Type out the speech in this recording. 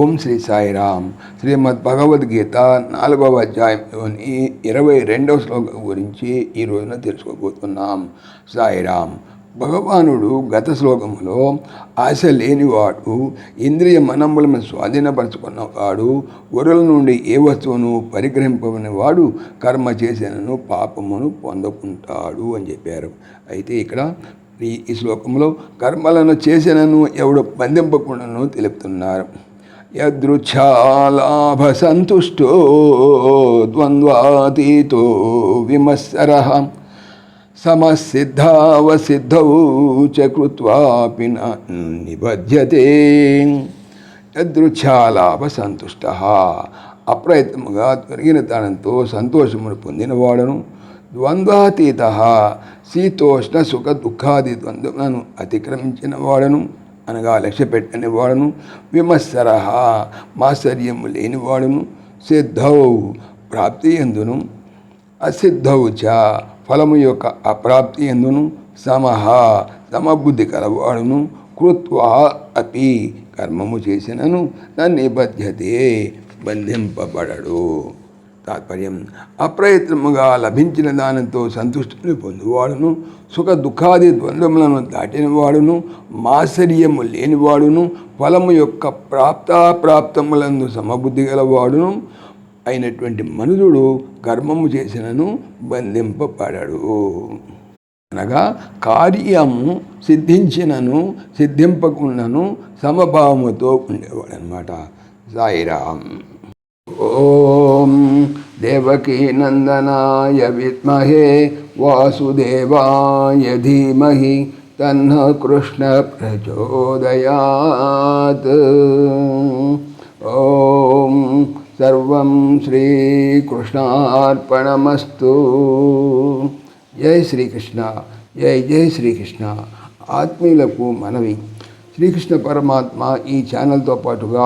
ఓం శ్రీ సాయిరామ్. శ్రీమద్ భగవద్గీత నాలుగవ అధ్యాయంలోని ఇరవై రెండవ శ్లోకం గురించి ఈ రోజున తెలుసుకోబోతున్నాం. సాయిరామ్ భగవానుడు గత శ్లోకములో ఆశ లేనివాడు ఇంద్రియ మనములను స్వాధీనపరచుకున్నవాడు గొర్రెల నుండి ఏ వస్తువును పరిగ్రహింపని వాడు కర్మ చేసినను పాపమును పొందుకుంటాడు అని చెప్పారు. అయితే ఇక్కడ ఈ ఈ శ్లోకంలో కర్మలను చేసినను ఎవడు బంధింపకుండాను తెలుపుతున్నారు. యదృచ్ఛాలాభసంతుష్టో ద్వంద్వాతీతో విమత్సర సమసిద్ధావసిద్ధౌ చ కృత్వాపి నిబధ్యతే. యదృచ్ఛాలాభసంతుష్ట. అప్రయత్నముగా తొలగిన తనంతో సంతోషమును పొందినవాడను. ద్వంద్వాతీత. శీతోష్ణ సుఖ దుఃఖాది ద్వంద్వలను అతిక్రమించిన వాడను అనగా లక్ష్య పెట్టని వాడును విమత్సర మాత్సర్యము లేనివాడును సిద్ధౌ ప్రాప్తి ఎందును అసిద్ధౌ చ ఫలము యొక్క అప్రాప్తి ఎందును సమహ సమబుద్ధి కలవాడును కృత్వా అపి కర్మము చేసినను నన్ను బధ్యతే బంధింపబడడు. తాత్పర్యం అప్రయత్నముగా లభించిన దానంతో సంతుష్టిని పొందువాడును సుఖ దుఃఖాది ద్వంద్వములను దాటినవాడును మాసర్యము లేనివాడును ఫలము యొక్క ప్రాప్తాప్రాప్తములందు సమబుద్ధి గలవాడును. అయినటువంటి మనుజుడు కర్మము చేసినను బంధింపబడడు. అనగా కార్యము సిద్ధించినను సిద్ధింపకుండాను సమభావముతో ఉండేవాడు అనమాట సాయిరామ్. ఓ దేవకీ నందనాయ విద్మహే వాసుదేవాయ ధీమహి తన్న కృష్ణ ప్రచోదయాత్ ఓం సర్వం శ్రీకృష్ణార్పణమస్తు జై శ్రీకృష్ణ జై జై శ్రీకృష్ణ ఆత్మీయులకు మనవి శ్రీకృష్ణ పరమాత్మ ఈ ఛానల్తో పాటుగా